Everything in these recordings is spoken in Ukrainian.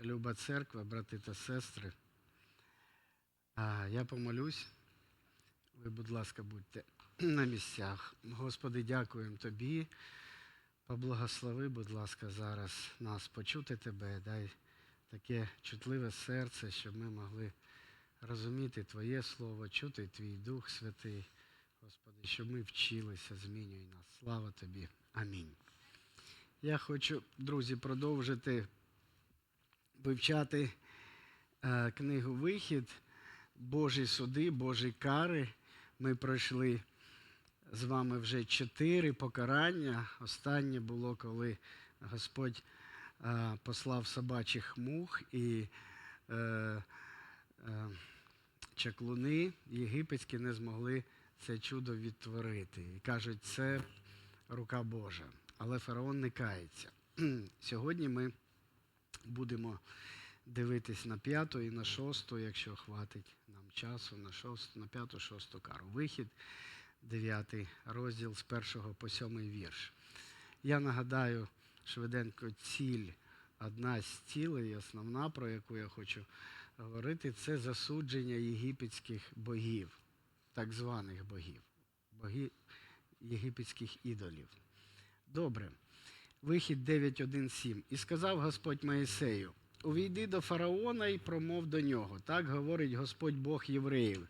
люба церква, брати та сестри. Я помолюсь. Ви, будь ласка, будьте на місцях. Господи, дякуємо Тобі. Поблагослови, будь ласка, зараз нас почути Тебе. Дай таке чутливе серце, щоб ми могли розуміти Твоє Слово, чути Твій Дух Святий. Господи, щоб ми вчилися, змінюй нас. Слава Тобі. Амінь. Я хочу, друзі, продовжити вивчати е, книгу Вихід, Божі суди, Божі кари. Ми пройшли з вами вже чотири покарання. Останнє було, коли Господь е, послав собачих мух і е, чаклуни єгипетські не змогли це чудо відтворити. І кажуть, це рука Божа. Але фараон не кається. Сьогодні ми будемо дивитись на п'яту і на шосту, якщо хватить нам часу, на шосту, на п'яту, шосту кару. Вихід, дев'ятий розділ з першого по сьомий вірш. Я нагадаю швиденько ціль, одна з цілей, основна, про яку я хочу говорити, це засудження єгипетських богів, так званих богів, боги єгипетських ідолів. Добре. Вихід 9.1.7. І сказав Господь Моїсею, увійди до фараона і промов до нього. Так говорить Господь Бог євреїв.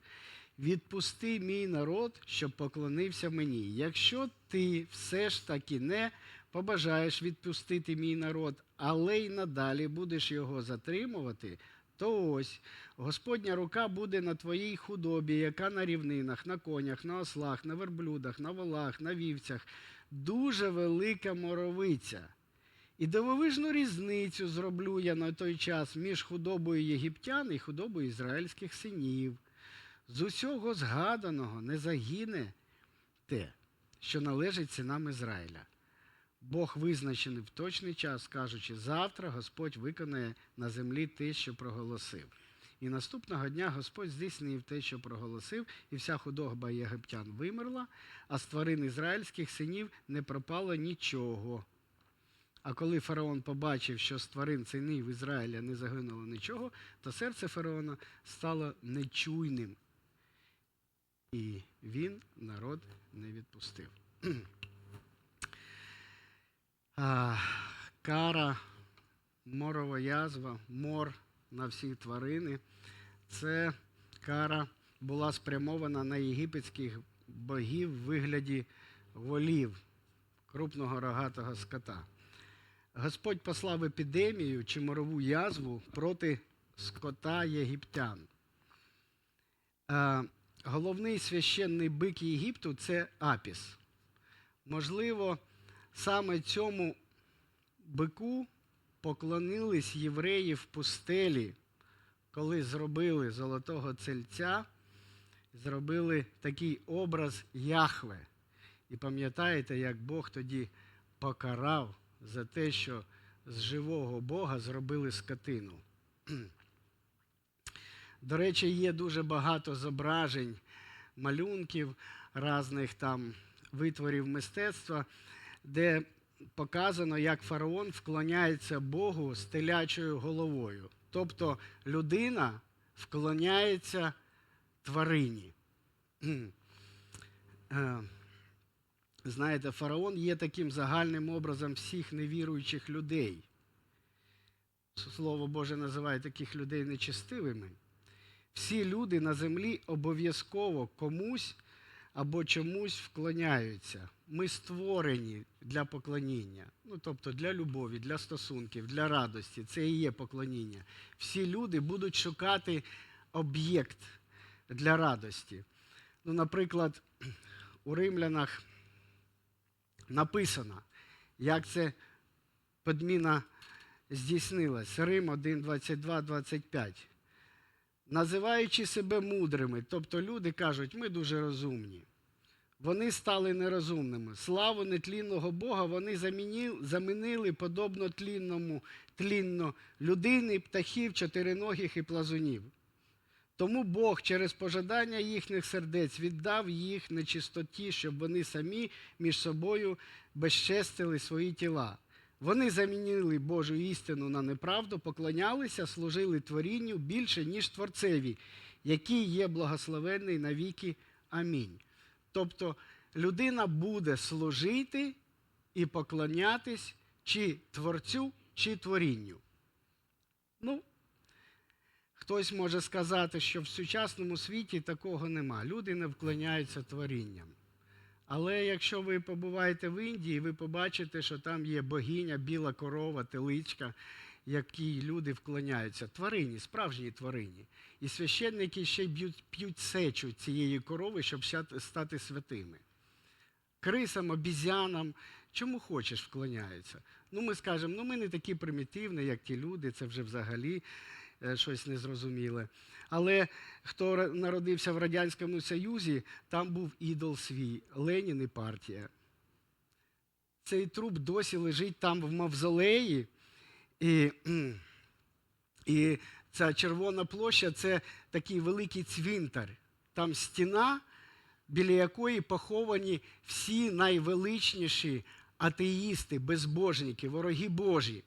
Відпусти мій народ, щоб поклонився мені. Якщо ти все ж таки не побажаєш відпустити мій народ, але й надалі будеш його затримувати, то ось Господня рука буде на твоїй худобі, яка на рівнинах, на конях, на ослах, на верблюдах, на волах, на вівцях, дуже велика моровиця. І дивовижну різницю зроблю я на той час між худобою єгиптян і худобою ізраїльських синів. З усього згаданого не загине те, що належить синам Ізраїля. Бог визначений в точний час, кажучи, завтра Господь виконає на землі те, що проголосив. І наступного дня Господь здійснив те, що проголосив, і вся худоба єгиптян вимерла, а з тварин ізраїльських синів не пропало нічого. А коли фараон побачив, що з тварин синів Ізраїля не загинуло нічого, то серце фараона стало нечуйним. І він народ не відпустив. а, кара, морова язва, мор на всі тварини. Це кара була спрямована на єгипетських богів в вигляді волів, крупного рогатого скота. Господь послав епідемію чи морову язву проти скота єгиптян. Е, Головний священний бик Єгипту це Апіс. Можливо, саме цьому бику поклонились євреї в пустелі, коли зробили золотого цельця, зробили такий образ Яхве. І пам'ятаєте, як Бог тоді покарав за те, що з живого Бога зробили скотину. До речі, є дуже багато зображень, малюнків, різних там витворів мистецтва, де показано, як фараон вклоняється Богу з телячою головою. Тобто людина вклоняється тварині. Е, Знаєте, фараон є таким загальним образом всіх невіруючих людей. Слово Боже називає таких людей нечестивими. Всі люди на землі обов'язково комусь або чомусь вклоняються. Ми створені для поклоніння, ну тобто для любові, для стосунків, для радості. Це і є поклоніння. Всі люди будуть шукати об'єкт для радості. Ну, Наприклад, у римлянах написано, як це подміна здійснилась. Рим 1, 22, 25. Називаючи себе мудрими, тобто люди кажуть, ми дуже розумні. Вони стали нерозумними. Славу нетлінного Бога вони замінили, подобно тлінному, тлінно людини, птахів, чотириногих і плазунів. Тому Бог через пожадання їхніх сердець віддав їх нечистоті, щоб вони самі між собою безчестили свої тіла. Вони замінили Божу істину на неправду, поклонялися, служили творінню більше, ніж Творцеві, який є благословенний навіки. Амінь. Тобто людина буде служити і поклонятись чи творцю, чи творінню. Ну, хтось може сказати, що в сучасному світі такого нема. Люди не вклоняються творінням. Але якщо ви побуваєте в Індії, ви побачите, що там є богиня, біла корова, теличка, якій люди вклоняються. Тварині, справжній тварині. І священники ще й б'ють, п'ють сечу цієї корови, щоб стати святими. Крисам, обізянам, чому хочеш, вклоняються. Ну, ми скажемо, ну ми не такі примітивні, як ті люди, це вже взагалі е, щось незрозуміле. Але хто народився в Радянському Союзі, там був ідол свій Ленін і партія. Цей труп досі лежить там в мавзолеї. І, і ця червона площа це такий великий цвинтар. Там стіна, біля якої поховані всі найвеличніші атеїсти, безбожники, вороги Божі.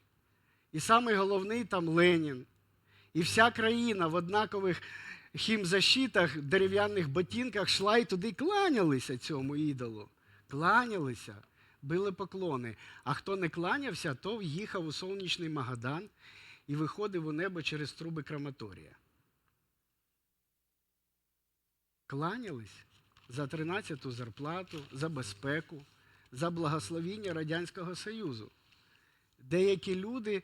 І самий головний там Ленін. І вся країна в однакових хімзащитах, дерев'яних ботинках йшла і туди кланялися цьому ідолу. Кланялися, били поклони. А хто не кланявся, то їхав у сонячний Магадан і виходив у небо через труби краматорія. Кланялись за 13-ту зарплату, за безпеку, за благословіння Радянського Союзу. Деякі люди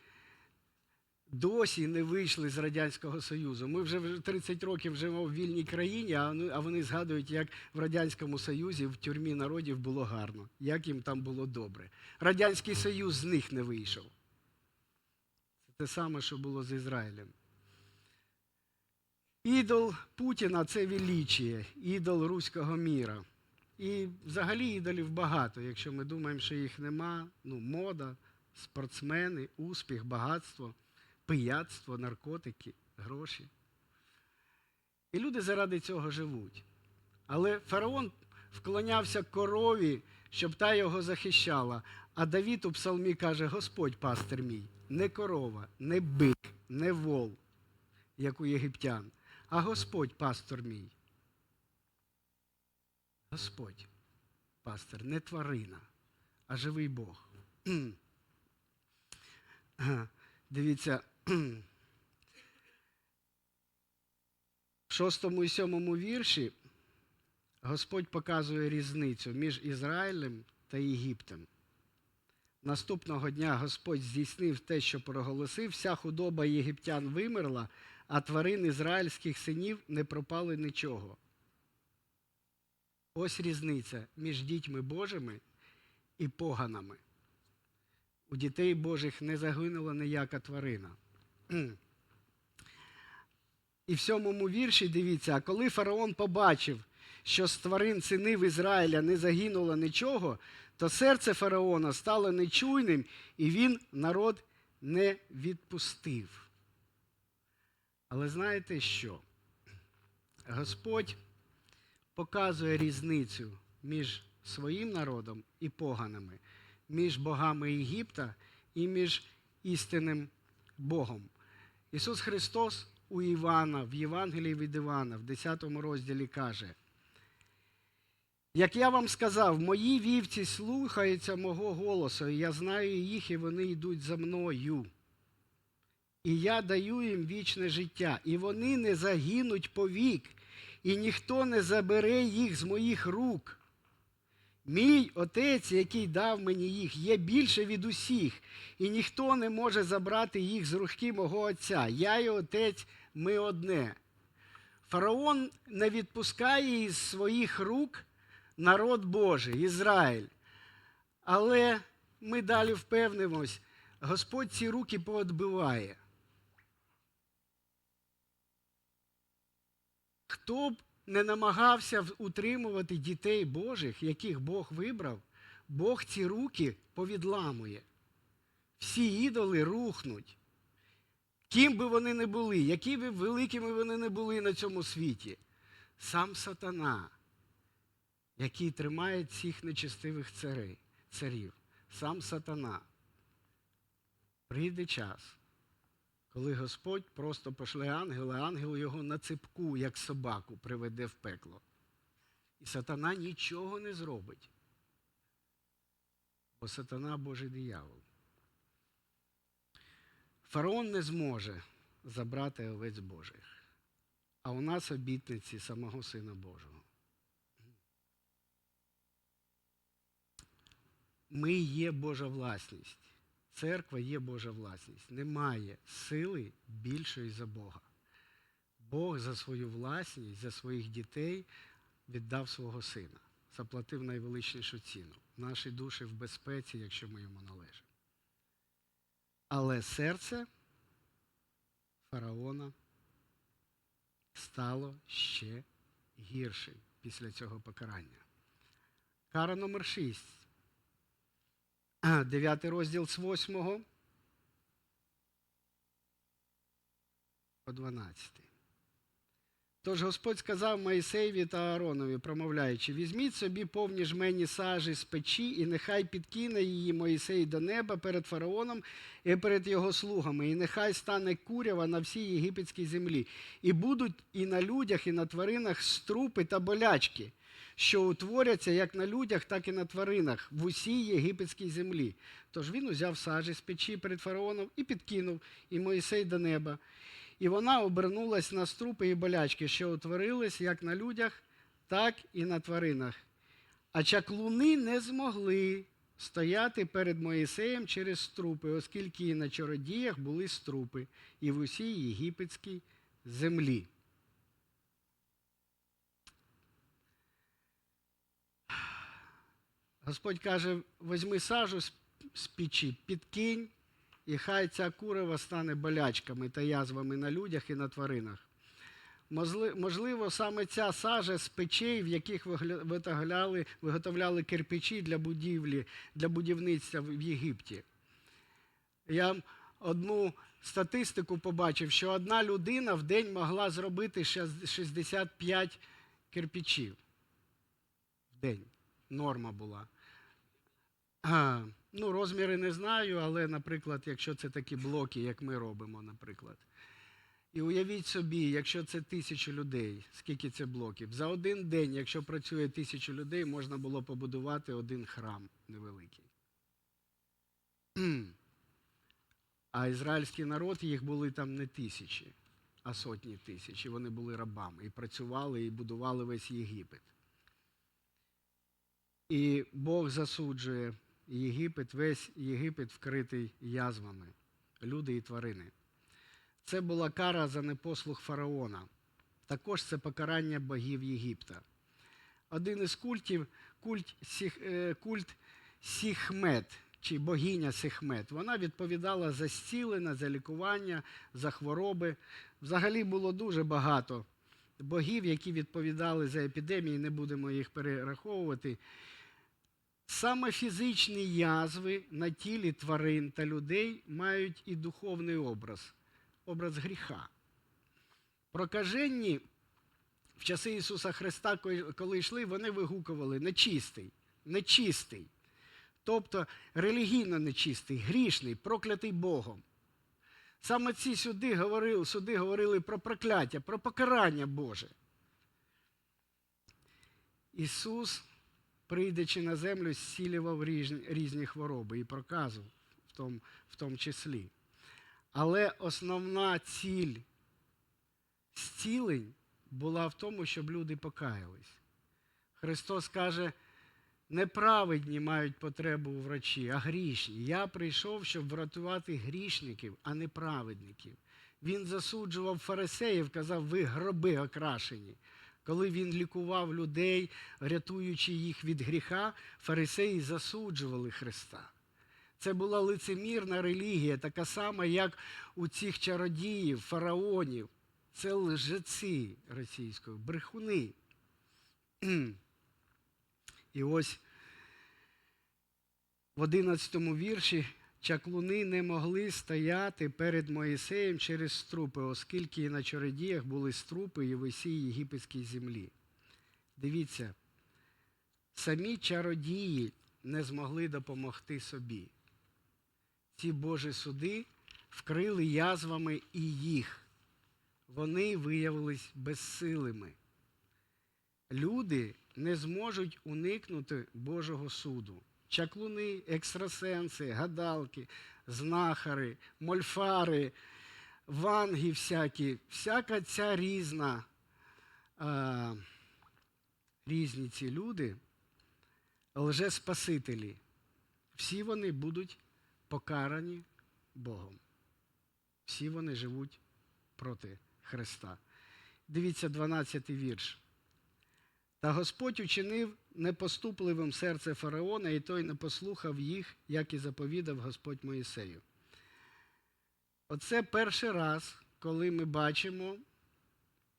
досі не вийшли з Радянського Союзу. Ми вже вже 30 років живемо в вільній країні, а вони, а вони згадують, як в Радянському Союзі в тюрмі народів було гарно, як їм там було добре. Радянський Союз з них не вийшов. Це те саме, що було з Ізраїлем. Ідол Путіна це величіє, ідол руського міра. І взагалі ідолів багато, якщо ми думаємо, що їх нема, ну, мода, спортсмени, успіх, багатство, пияцтво, наркотики, гроші. І люди заради цього живуть. Але фараон вклонявся корові, щоб та його захищала. А Давід у псалмі каже: Господь пастир мій, не корова, не бик, не вол, як у єгиптян, а Господь пастор мій. Господь, пастир, не тварина, а живий Бог. Дивіться, в шостому і сьомому вірші Господь показує різницю між Ізраїлем та Єгиптом. Наступного дня Господь здійснив те, що проголосив, вся худоба єгиптян вимерла, а тварин ізраїльських синів не пропали нічого. Ось різниця між дітьми Божими і поганами. У дітей Божих не загинула ніяка тварина. І в сьомому вірші дивіться, а коли фараон побачив, що з тварин синів Ізраїля не загинуло нічого, то серце фараона стало нечуйним, і він народ не відпустив. Але знаєте що? Господь показує різницю між своїм народом і поганими, між богами Єгипта і між істинним Богом. Ісус Христос у Івана, в Євангелії від Івана, в 10 розділі каже, як я вам сказав, мої вівці слухаються мого голосу, і я знаю їх, і вони йдуть за мною. І я даю їм вічне життя, і вони не загинуть повік, і ніхто не забере їх з моїх рук. Мій отець, який дав мені їх, є більше від усіх, і ніхто не може забрати їх з руки мого отця. Я і отець, ми одне. Фараон не відпускає із своїх рук народ Божий, Ізраїль. Але ми далі впевнимось, Господь ці руки поотбиває. Хто б не намагався утримувати дітей Божих, яких Бог вибрав, Бог ці руки повідламує. Всі ідоли рухнуть. Ким би вони не були, які б великими вони не були на цьому світі. Сам сатана, який тримає цих нечестивих царів, сам сатана. Прийде час, коли Господь просто пошле ангела, ангел його на ципку, як собаку, приведе в пекло. І сатана нічого не зробить. Бо сатана Божий диявол. Фараон не зможе забрати овець Божих. А у нас обітниці самого Сина Божого. Ми є Божа власність. Церква є Божа власність. Немає сили більшої за Бога. Бог за свою власність, за своїх дітей віддав свого сина, заплатив найвеличнішу ціну. Наші душі в безпеці, якщо ми йому належимо. Але серце фараона стало ще гіршим після цього покарання. Кара номер 6. Дев'ятий розділ з 8 по 12. Тож Господь сказав Моїсеєві та Ааронові, промовляючи, візьміть собі повні жмені сажі з печі, і нехай підкине її Моїсей до неба перед фараоном і перед його слугами, і нехай стане курява на всій єгипетській землі. І будуть і на людях, і на тваринах струпи та болячки, що утворяться як на людях, так і на тваринах в усій єгипетській землі. Тож він узяв сажі з печі перед фараоном і підкинув, і Моїсей до неба. І вона обернулась на струпи і болячки, що утворились як на людях, так і на тваринах. А чаклуни не змогли стояти перед Моїсеєм через струпи, оскільки і на чародіях були струпи, і в усій єгипетській землі. Господь каже: возьми сажу з- печі, підкинь, і хай ця курева стане болячками та язвами на людях і на тваринах. Можливо, саме ця сажа з печей, в яких виготовляли, виготовляли кирпичі для будівлі, для будівництва в Єгипті. Я одну статистику побачив, що одна людина в день могла зробити 65 кирпичів. В день. Норма була. А, ну, розміри не знаю, але, наприклад, якщо це такі блоки, як ми робимо, наприклад. І уявіть собі, якщо це тисячу людей, скільки це блоків. За один день, якщо працює тисячу людей, можна було побудувати один храм невеликий. А ізраїльський народ, їх були там не тисячі, а сотні тисяч. І вони були рабами і працювали, і будували весь Єгипет. І Бог засуджує Єгипет, весь Єгипет вкритий язвами, люди і тварини. Це була кара за непослух фараона. Також це покарання богів Єгипта. Один із культів культ, Сіх, е, культ Сіхмет, чи богиня Сихмет. Вона відповідала за зцілення, за лікування, за хвороби. Взагалі було дуже багато богів, які відповідали за епідемії, не будемо їх перераховувати. Саме фізичні язви на тілі тварин та людей мають і духовний образ образ гріха. Прокаженні в часи Ісуса Христа, коли йшли, вони вигукували нечистий, нечистий. Тобто релігійно нечистий, грішний, проклятий Богом. Саме ці сюди говорили, суди говорили про прокляття, про покарання Боже. Ісус, прийдячи на землю, зцілював різні, різні хвороби і проказував в тому, в тому числі. Але основна ціль зцілень була в тому, щоб люди покаялись. Христос каже, неправедні мають потребу у врачі, а грішні. Я прийшов, щоб врятувати грішників, а не праведників. Він засуджував фарисеїв, казав, ви гроби окрашені. Коли він лікував людей, рятуючи їх від гріха, фарисеї засуджували Христа. Це була лицемірна релігія, така сама, як у цих чародіїв, фараонів. Це лжеці російською, брехуни. І ось в 11 вірші чаклуни не могли стояти перед Моїсеєм через струпи, оскільки і на чародіях були струпи і в усій єгипетській землі. Дивіться, самі чародії не змогли допомогти собі. ці Божі суди вкрили язвами і їх. Вони виявились безсилими. Люди не зможуть уникнути Божого суду. Чаклуни, екстрасенси, гадалки, знахари, мольфари, ванги всякі, всяка ця різна, а, різні ці люди, лжеспасителі, всі вони будуть покарані Богом. Всі вони живуть проти Христа. Дивіться 12 вірш. Та Господь учинив непоступливим серце фараона, і той не послухав їх, як і заповідав Господь Моїсею. Оце перший раз, коли ми бачимо,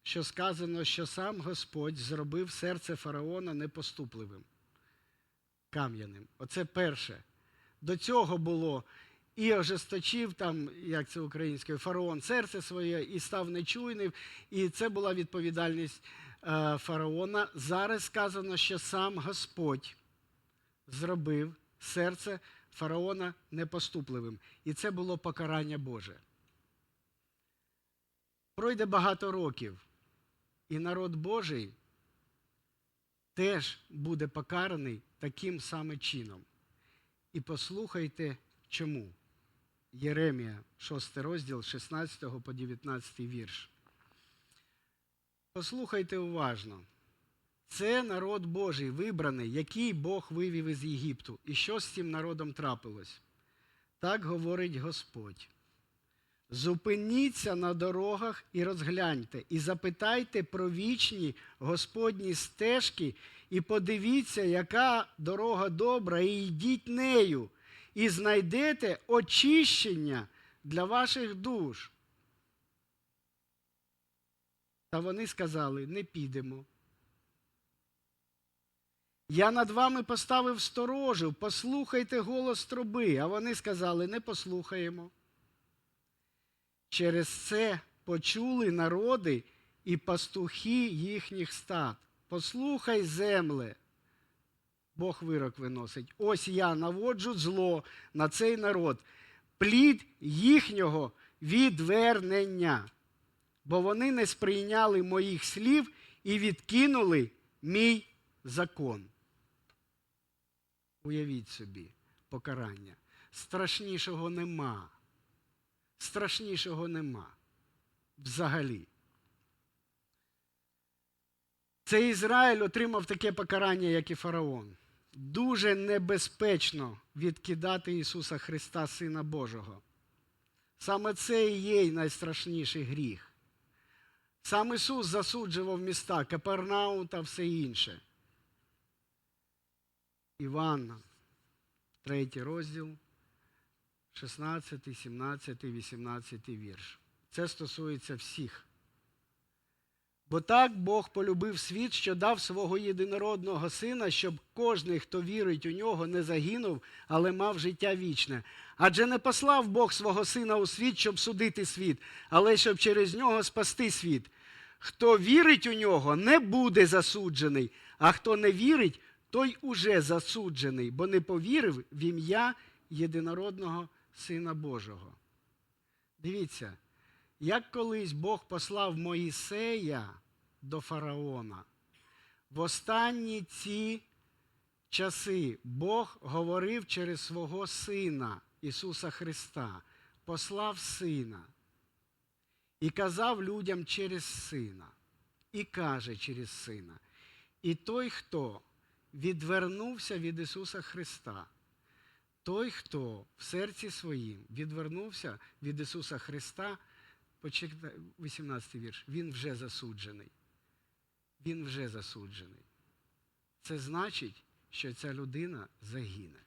що сказано, що сам Господь зробив серце фараона непоступливим, кам'яним. Оце перше. До цього було і ожесточив там, як це українською, фараон серце своє, і став нечуйним, і це була відповідальність фараона. Зараз сказано, що сам Господь зробив серце фараона непоступливим. І це було покарання Боже. Пройде багато років, і народ Божий теж буде покараний таким самим чином. І послухайте чому. Єремія, 6 розділ, 16 по 19 вірш. Послухайте уважно. Це народ Божий, вибраний, який Бог вивів із Єгипту. І що з цим народом трапилось? Так говорить Господь. Зупиніться на дорогах і розгляньте, і запитайте про вічні Господні стежки, і подивіться, яка дорога добра, і йдіть нею, і знайдете очищення для ваших душ. Та вони сказали: не підемо. Я над вами поставив сторожу, послухайте голос труби. А вони сказали, не послухаємо. Через це почули народи і пастухи їхніх стад. Послухай, земле. Бог вирок виносить. Ось я наводжу зло на цей народ, плід їхнього відвернення. Бо вони не сприйняли моїх слів і відкинули мій закон. Уявіть собі, покарання. Страшнішого нема. Страшнішого нема. Взагалі. Цей Ізраїль отримав таке покарання, як і фараон. Дуже небезпечно відкидати Ісуса Христа, Сина Божого. Саме це і є найстрашніший гріх. Сам Ісус засуджував міста Капернау та все інше. Іван, 3 розділ, 16, 17, 18 вірш. Це стосується всіх. Бо так Бог полюбив світ, що дав свого єдинородного сина, щоб кожний, хто вірить у нього, не загинув, але мав життя вічне. Адже не послав Бог свого сина у світ, щоб судити світ, але щоб через нього спасти світ. Хто вірить у нього, не буде засуджений, а хто не вірить, той уже засуджений, бо не повірив в ім'я єдинородного Сина Божого. Дивіться, як колись Бог послав Моїсея до фараона, в останні ці часи Бог говорив через свого Сина Ісуса Христа, послав Сина і казав людям через Сина, і каже через Сина. І той, хто відвернувся від Ісуса Христа, той, хто в серці своїм відвернувся від Ісуса Христа, почекай, 18 вірш, він вже засуджений. Він вже засуджений. Це значить, що ця людина загине.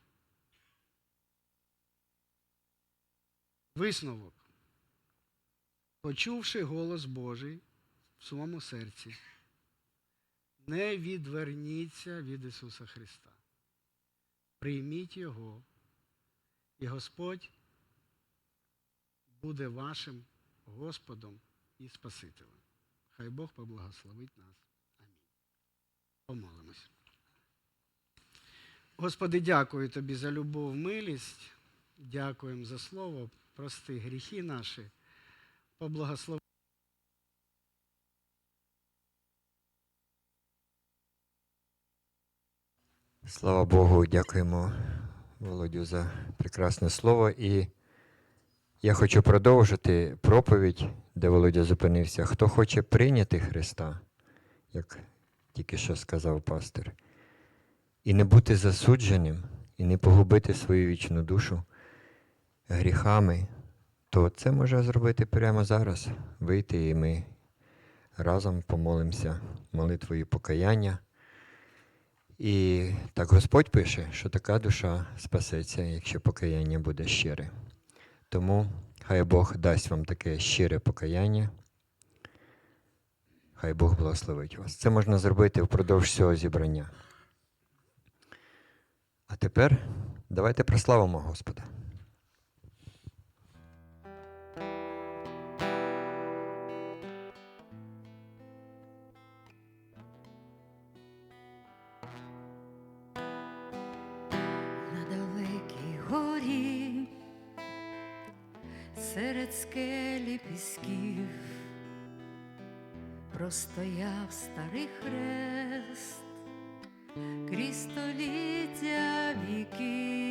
Висновок. Почувши голос Божий в своєму серці, не відверніться від Ісуса Христа. Прийміть Його, і Господь буде вашим Господом і Спасителем. Хай Бог поблагословить нас. Амінь. Помолимось. Господи, дякую Тобі за любов, милість, дякуємо за слово. Прости гріхи наші. Поблагослови. Слава Богу, дякуємо Володю за прекрасне слово. І я хочу продовжити проповідь, де Володя зупинився. Хто хоче прийняти Христа, як тільки що сказав пастир, і не бути засудженим, і не погубити свою вічну душу гріхами, то це може зробити прямо зараз. Вийти і ми разом помолимося молитвою покаяння. І так Господь пише, що така душа спасеться, якщо покаяння буде щире. Тому хай Бог дасть вам таке щире покаяння. Хай Бог благословить вас. Це можна зробити впродовж цього зібрання. А тепер давайте прославимо Господа. Пісків, простояв старий хрест, крізь століття віків.